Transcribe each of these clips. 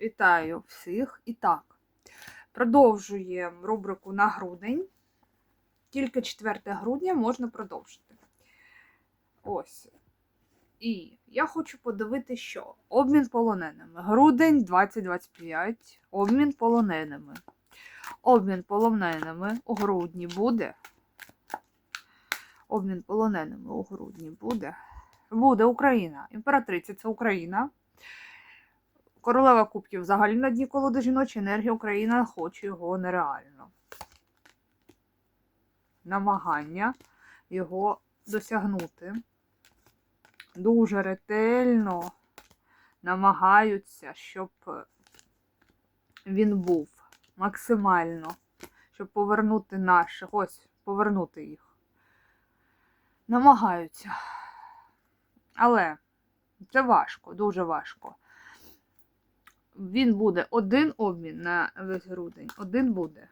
Вітаю всіх. І так, продовжуємо рубрику на грудень. Тільки 4 грудня можна продовжити. Ось. І я хочу подивитися, що обмін полоненими. Грудень 2025. Обмін полоненими. Обмін полоненими у грудні буде. Обмін полоненими у грудні буде. Буде Україна. Імператриця це Україна. Королева Кубків взагалі на дні колоди жіночої енергії Україна хоче його нереально. Намагання його досягнути. Дуже ретельно намагаються, щоб він був максимально, щоб повернути наших, ось, повернути їх. Намагаються. Але це важко, дуже важко. Він буде один обмін на весь грудень. Один буде.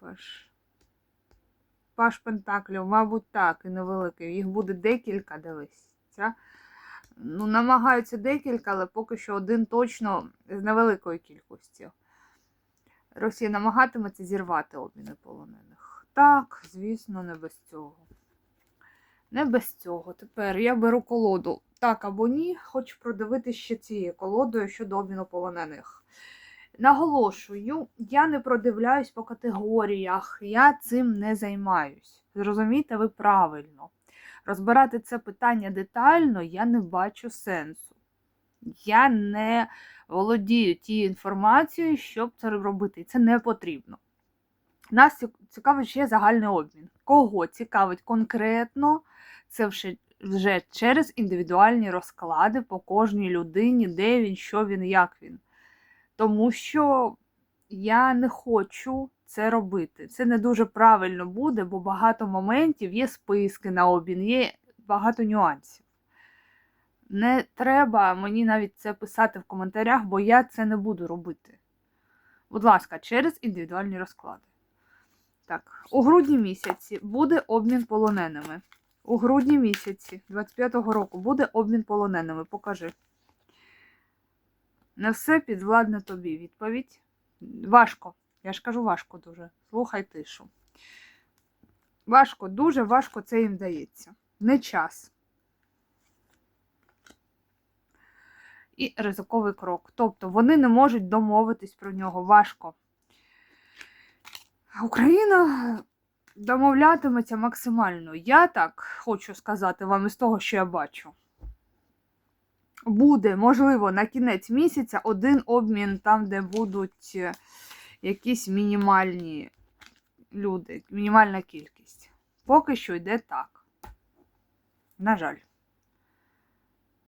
Паш. Паш Пентаклів, мабуть, так, і невеликий. Їх буде декілька, дивись. Ця. Ну, намагаються декілька, але поки що один точно з невеликою кількістю. Росія намагатиметься зірвати обміни полонених. Так, звісно, не без цього. Не без цього. Тепер я беру колоду так або ні. Хочу продивитися ще цією колодою щодо обміну полонених. Наголошую, я не продивляюсь по категоріях, я цим не займаюсь. Зрозумійте ви правильно. Розбирати це питання детально я не бачу сенсу. Я не володію тією інформацією, щоб це робити. І це не потрібно. Нас цікавить ще загальний обмін. Кого цікавить конкретно, це вже вже через індивідуальні розклади по кожній людині, де він, що він, як він. Тому що я не хочу це робити. Це не дуже правильно буде, бо багато моментів є списки на обмін, є багато нюансів. Не треба мені навіть це писати в коментарях, бо я це не буду робити. Будь ласка, через індивідуальні розклади. Так, у грудні місяці буде обмін полоненими. У грудні місяці 25-го року буде обмін полоненими. Покажи. Не все підвладне тобі. Відповідь. Важко. Я ж кажу, важко дуже. Слухай тишу. Важко, дуже важко це їм дається. Не час. І ризиковий крок. Тобто вони не можуть домовитись про нього. Важко. Україна домовлятиметься максимально. Я так хочу сказати вам із того, що я бачу. Буде, можливо, на кінець місяця один обмін там, де будуть е, якісь мінімальні люди, мінімальна кількість. Поки що йде так. На жаль.